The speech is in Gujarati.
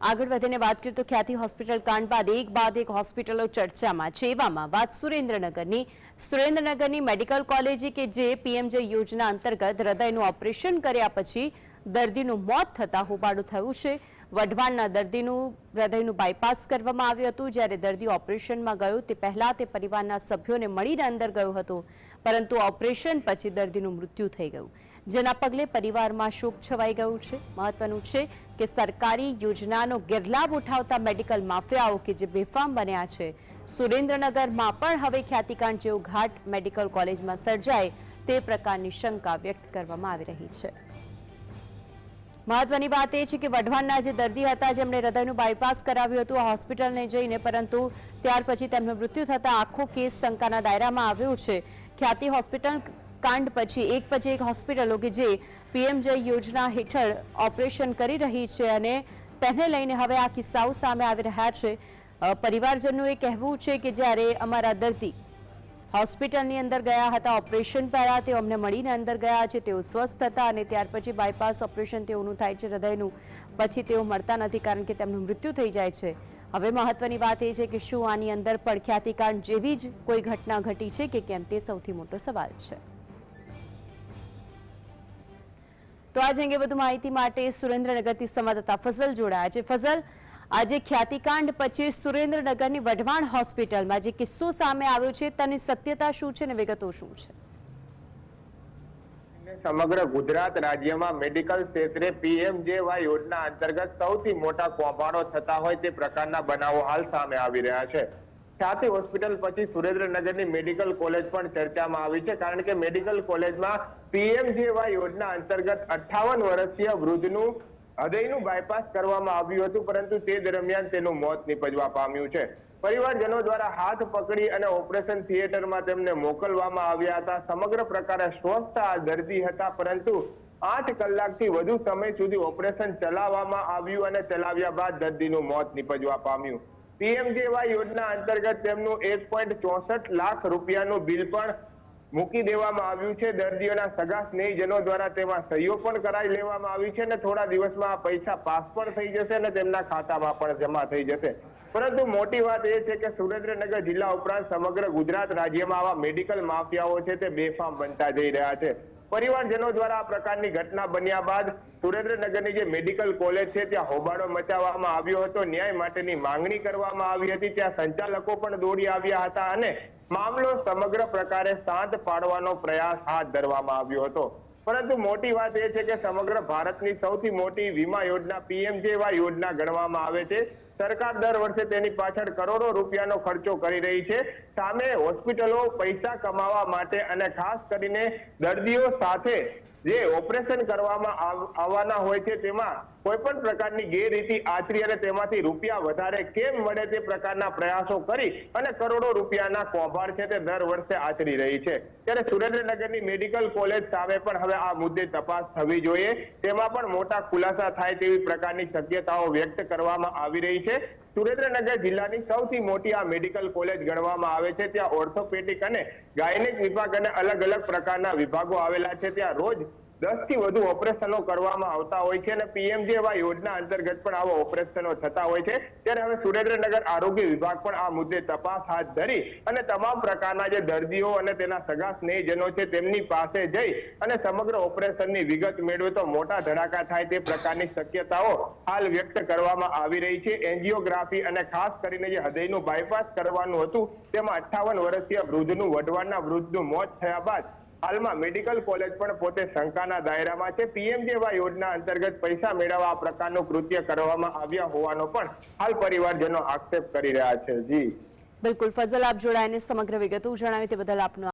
આગળ વધીને વાત કરીએ તો ખ્યાતિ હોસ્પિટલ કાંડ બાદ એક બાદ એક હોસ્પિટલો ચર્ચામાં છે. એવામાં વાત સુરેન્દ્રનગરની સુરેન્દ્રનગરની મેડિકલ કોલેજે કે જે પીએમજે યોજના અંતર્ગત હૃદયનું ઓપરેશન કર્યા પછી દર્દીનું મોત થતાં હોબાળું થયું છે. વઢવાણના દર્દીનું, હૃદયનું બાયપાસ કરવામાં આવ્યું હતું. જ્યારે દર્દી ઓપરેશનમાં ગયો, તે પહેલા તે પરિવારના સભ્યોને મળીને અંદર ગયો હતો. પરંતુ ઓપરેશન પછી દર્દીનું મૃત્યુ થઈ ગયું. જેના પગલે પરિવારમાં શોક છવાઈ ગયું છે. મહત્વનું છે કે સરકારી યોજનાનો ગેરલાભ ઉઠાવતા મેડિકલ માફિયાઓ કે જે બેફામ બન્યા છે. સુરેન્દ્રનગરમાં પણ હવે ખ્યાતિકાંડ જેવો ઘાટ મેડિકલ કોલેજમાં સર્જાય તે પ્રકારની શંકા વ્યક્ત કરવામાં આવી રહી છે. મહત્વની વાત એ છે કે વઢવાણના જે દર્દી હતા જેમણે હૃદયનું બાયપાસ કરાવ્યું હતું હોસ્પિટલને જઈને, પરંતુ ત્યાર પછી તેમનું મૃત્યુ થતા આખો કેસ શંકાના દાયરામાં આવ્યો છે. ખ્યાતિ હોસ્પિટલ કાંડ પછી એક પછી એક હોસ્પિટલો કે જે પીએમજે યોજના હેઠળ ઓપરેશન કરી રહી છે અને તેને લઈને હવે આ કિસ્સાઓ સામે આવી રહ્યા છે. પરિવારજનનું એ કહેવું છે કે જ્યારે અમારા દર્દી હોસ્પિટલની અંદર ગયા હતા, ઓપરેશન પહેલા તેઓ અમને મળીને અંદર ગયા છે, તેઓ સ્વસ્થ હતા અને ત્યાર પછી બાયપાસ ઓપરેશન તેઓનું થાય છે, હૃદયનું. પછી તેઓ મળતા નથી કારણ કે તેમનું મૃત્યુ થઈ જાય છે. હવે મહત્વની વાત એ છે કે શું આની અંદર પણ ખ્યાતિકાંડ જેવી જ કોઈ ઘટના ઘટી છે કે કેમ? તે સૌથી મોટો સવાલ છે. તો આજ અંગે વધુ માહિતી માટે સુરેન્દ્રનગરથી સંવાદદાતા ફઝલ જોડાયા છે. ફઝલ, આજે ખ્યાતિકાંડ પછી સુરેન્દ્રનગરની વઢવાણ હોસ્પિટલમાં જે કિસ્સો સામે આવ્યો છે, તેની સત્યતા શું છે અને વિગતો શું છે? સમગ્ર ગુજરાત રાજ્યમાં મેડિકલ ક્ષેત્રે પીએમજેવાય યોજના અંતર્ગત સૌથી મોટા કૌભાંડો થતા હોય તે પ્રકારના બનાવો હાલ સામે આવી રહ્યા છે. ખ્યાતિ હોસ્પિટલ પછી સુરેન્દ્રનગરની મેડિકલ કોલેજ પણ ચર્ચામાં આવી છે, કારણ કે મેડિકલ કોલેજમાં પીએમજેવાય યોજના અંતર્ગત અઠાવન વર્ષીય વૃદ્ધનું હૃદયનું બાયપાસ કરવામાં આવ્યું હતું, પરંતુ તે દરમિયાન તેનું મોત નીપજવા પામ્યું છે. પરિવારજનો દ્વારા હાથ પકડી અને ઓપરેશન થિયેટરમાં તેમને મોકલવામાં આવ્યા હતા. સમગ્ર પ્રકારે સ્વસ્થ આ દર્દી હતા, પરંતુ આઠ કલાકથી વધુ સમય સુધી ઓપરેશન ચલાવવામાં આવ્યું અને ચલાવ્યા બાદ દર્દીનું મોત નીપજવા પામ્યું. પીએમજેવાય યોજના અંતર્ગત તેમનું એક પોઈન્ટ ચોસઠ લાખ રૂપિયાનું બિલ પણ મૂકી દેવામાં આવ્યું છે. દર્દીઓના સગા સ્નેહીજનો દ્વારા તેમાં સહીઓ પણ કરાવી લેવામાં આવી છે અને થોડા દિવસમાં આ પૈસા પાસ પણ થઈ જશે અને તેમના ખાતામાં પણ જમા થઈ જશે. પરંતુ મોટી વાત એ છે કે સુરેન્દ્રનગર જિલ્લા ઉપરાંત સમગ્ર ગુજરાત રાજ્યમાં આવા મેડિકલ માફિયાઓ છે તે બેફામ બનતા જઈ રહ્યા છે. પરિવારજનો દ્વારા આ પ્રકારની ઘટના બન્યા બાદ સુરેન્દ્રનગરની જે મેડિકલ કોલેજ છે, ત્યાં હોબાળો મચાવવામાં આવ્યો હતો. ન્યાય માટેની માંગણી કરવામાં આવી હતી. ત્યાં સંચાલકો પણ દોડી આવ્યા હતા અને મામલો સમગ્ર પ્રકારે શાંત પાડવાનો પ્રયાસ હાથ ધરવામાં આવ્યો હતો. પરંતુ મોટી વાત એ છે કે સમગ્ર ભારતની સૌથી મોટી વીમા યોજના પીએમજેવાય યોજના ગણવામાં આવે છે. સરકાર દર વર્ષે તેની પાછળ કરોડો રૂપિયાનો ખર્ચો કરી રહી છે. સામે હોસ્પિટલો પૈસા કમાવા માટે અને ખાસ કરીને દર્દીઓ સાથે જે ઓપરેશન કરવામાં આવવાના હોય છે તેમાં કોઈ પણ પ્રકારની ગેરરીતિ, આચરી અને તેમાંથી રૂપિયા વધારે કેમ મળે તે પ્રકારના પ્રયાસો કરી અને કરોડો રૂપિયાના કૌભાંડ છે તે દર વર્ષે આચરી રહી છે. ત્યારે સુરેન્દ્રનગરની મેડિકલ કોલેજ સામે પણ હવે આ મુદ્દે તપાસ થવી જોઈએ. તેમાં પણ મોટા ખુલાસા થાય તેવી પ્રકારની શક્યતાઓ વ્યક્ત કરવામાં આવી રહી છે. સુરેન્દ્રનગર જિલ્લાની સૌથી મોટી આ મેડિકલ કોલેજ ગણવામાં આવે છે. ત્યાં ઓર્થોપેડિક અને ગાયનિક વિભાગ અને અલગ અલગ પ્રકારના વિભાગો આવેલા છે. ત્યાં રોજ દસથી વધુ ઓપરેશનો કરવામાં આવતા હોય છે અને પીએમજેવાય યોજના અંતર્ગત પણ આવા ઓપરેશનો થતા હોય છે. ત્યારે હવે સુરેન્દ્રનગર આરોગ્ય વિભાગ પણ આ મુદ્દે તપાસ હાથ ધરી અને તમામ પ્રકારના જે દર્દીઓ અને તેના સગા સ્નેહીજનો છે તેમની પાસે જઈ અને સમગ્ર ઓપરેશનની વિગત મેળવે તો મોટા ધડાકા થાય તે પ્રકારની શક્યતાઓ હાલ વ્યક્ત કરવામાં આવી રહી છે. એન્જિયોગ્રાફી અને ખાસ કરીને જે હૃદયનું બાયપાસ કરવાનું હતું, તેમાં અઠ્ઠાવન વર્ષીય વૃદ્ધનું, વઢવાણના વૃદ્ધનું મોત થયા બાદ હાલમાં મેડિકલ કોલેજ પણ પોતે શંકાના દાયરામાં છે. પીએમજેવાય યોજના અંતર્ગત પૈસા મેળવવા આ પ્રકારનું કૃત્ય કરવામાં આવ્યા હોવાનો પણ હાલ પરિવારજનો આક્ષેપ કરી રહ્યા છે. જી. બિલકુલ. ફઝલ, આપ જોડાઈને સમગ્ર વિગતો જણાવી તે બદલ આપનો